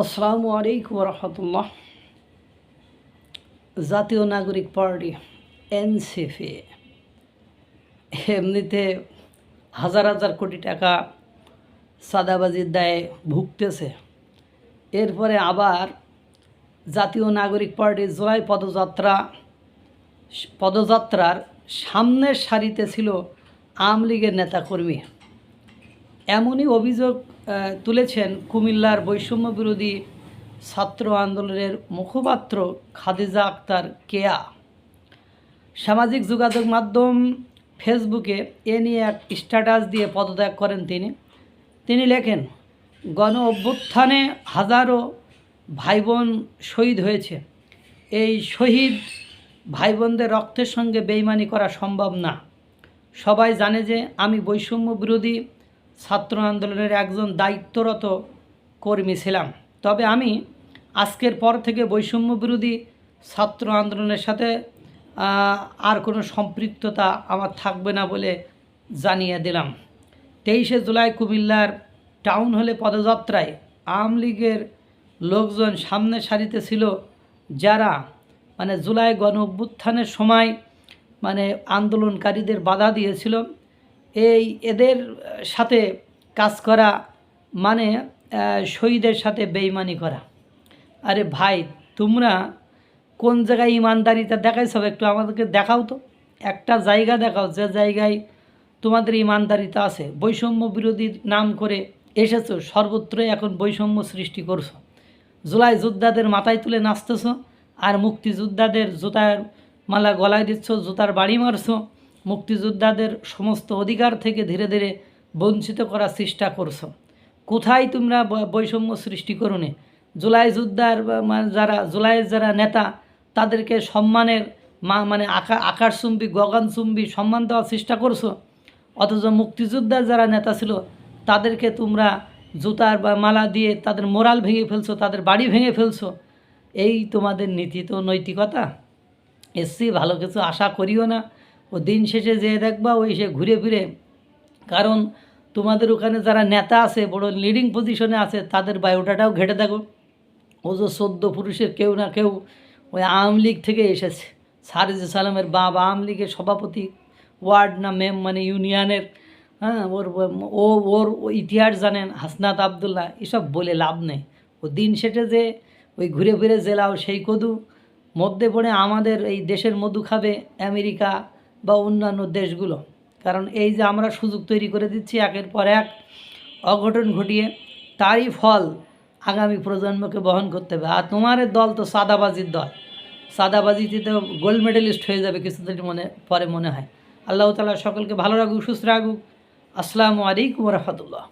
আসসালামু আলাইকুম রহমতুল্লাহ জাতীয় নাগরিক পার্টি, এনসিপি। এমনিতে হাজার হাজার কোটি টাকা সাদাবাজির দায়ে ভুগতেছে। এরপরে আবার জাতীয় নাগরিক পার্টির জুলাই পদযাত্রা, পদযাত্রার সামনের সারিতে ছিল আওয়ামী লীগের নেতাকর্মী। এমনই অভিযোগ তুলেছেন কুমিল্লার বৈষম্য বিরোধী ছাত্র আন্দোলনের মুখপাত্র খাদিজা আক্তার কেয়া। সামাজিক যোগাযোগ মাধ্যম ফেসবুকে এ নিয়ে এক স্ট্যাটাস দিয়ে পদত্যাগ করেন তিনি। তিনি লেখেন, গণ অভ্যুত্থানে হাজারো ভাই বোন শহীদ হয়েছে। এই শহীদ ভাই বোনদের রক্তের সঙ্গে বেইমানি করা সম্ভব না। সবাই জানে যে আমি বৈষম্য বিরোধী ছাত্র আন্দোলনের একজন দায়িত্বরত কর্মী ছিলাম। তবে আমি আজকের পর থেকে বৈষম্য বিরোধী ছাত্র আন্দোলনের সাথে আর কোনো সম্পৃক্ততা আমার থাকবে না বলে জানিয়ে দিলাম। তেইশে জুলাই কুমিল্লার টাউন হলে পদযাত্রায় আওয়ামী লীগের লোকজন সামনে সারিতে ছিল যারা মানে জুলাই গণ অভ্যুত্থানের সময় মানে আন্দোলনকারীদের বাধা দিয়েছিল। এই এদের সাথে কাজ করা মানে শহীদের সাথে বেইমানি করা। আরে ভাই, তোমরা কোন জায়গায় ইমানদারিতা দেখাইছ? একটু আমাদেরকে দেখাও তো। একটা জায়গা দেখাও, যে জায়গায় তোমাদের ইমানদারিতা আছে। বৈষম্য বিরোধীর নাম করে এসেছ সর্বত্রই এখন বৈষম্য সৃষ্টি করছ। জুলাই যোদ্ধাদের মাথায় তুলে নাচতেছো, আর মুক্তিযোদ্ধাদের জুতার মালা গলায় দিচ্ছ, জুতার বাড়ি মারছো মুক্তিযোদ্ধাদের সমস্ত অধিকার থেকে ধীরে ধীরে বঞ্চিত করার চেষ্টা করছ। কোথায় তোমরা বৈষম্য সৃষ্টি করুনে? জুলাই যোদ্ধার যারা জুলাইয়ের যারা নেতা, তাদেরকে সম্মানের মা মানে আকা, আকাশচুম্বী, গগনচুম্বী সম্মান দেওয়ার চেষ্টা করছ? অথচ মুক্তিযোদ্ধার যারা নেতা ছিল, তাদেরকে তোমরা জুতার বা মালা দিয়ে তাদের মোরাল ভেঙে ফেলছো, তাদের বাড়ি ভেঙে ফেলছো। এই তোমাদের নীতি তো নৈতিকতা। এসছি, ভালো কিছু আশা করিও না। ও দিন শেষে যেয়ে দেখবা ওই সে ঘুরে ফিরে। কারণ তোমাদের ওখানে যারা নেতা আছে, বড় লিডিং পজিশনে আছে, তাদের বায়োডাটাও ঘেটে দেখো। ও যে সদ্য পুরুষের কেউ না কেউ ওই আওয়ামী লীগ থেকে এসেছে। সারিজু সালামের বাবা, আওয়ামী লীগের সভাপতি, ওয়ার্ড না মেম মানে ইউনিয়নের হ্যাঁ ওর ও, ওর ইতিহাস জানেন, হাসনাত আবদুল্লাহ, এসব বলে লাভ নেই। ও দিন শেষে যে ওই ঘুরে ফিরে জেলাও সেই কদু। মধ্যে পড়ে আমাদের এই দেশের মধু খাবে আমেরিকা বা অন্যান্য দেশগুলো। কারণ এই যে আমরা সুযোগ তৈরি করে দিচ্ছি, একের পর এক অঘটন ঘটিয়ে তারই ফল আগামী প্রজন্মকে বহন করতে হবে। আর তোমার দল তো সাদাবাজির দল। সাদাবাজিতে তো গোল্ড মেডেলিস্ট হয়ে যাবে কিছুদিন মনে, পরে মনে হয়। আল্লাহ তালা সকলকে ভালো রাখুক, সুস্থ রাখুক। আসসালামু আলাইকুম রহমতুল্লাহ।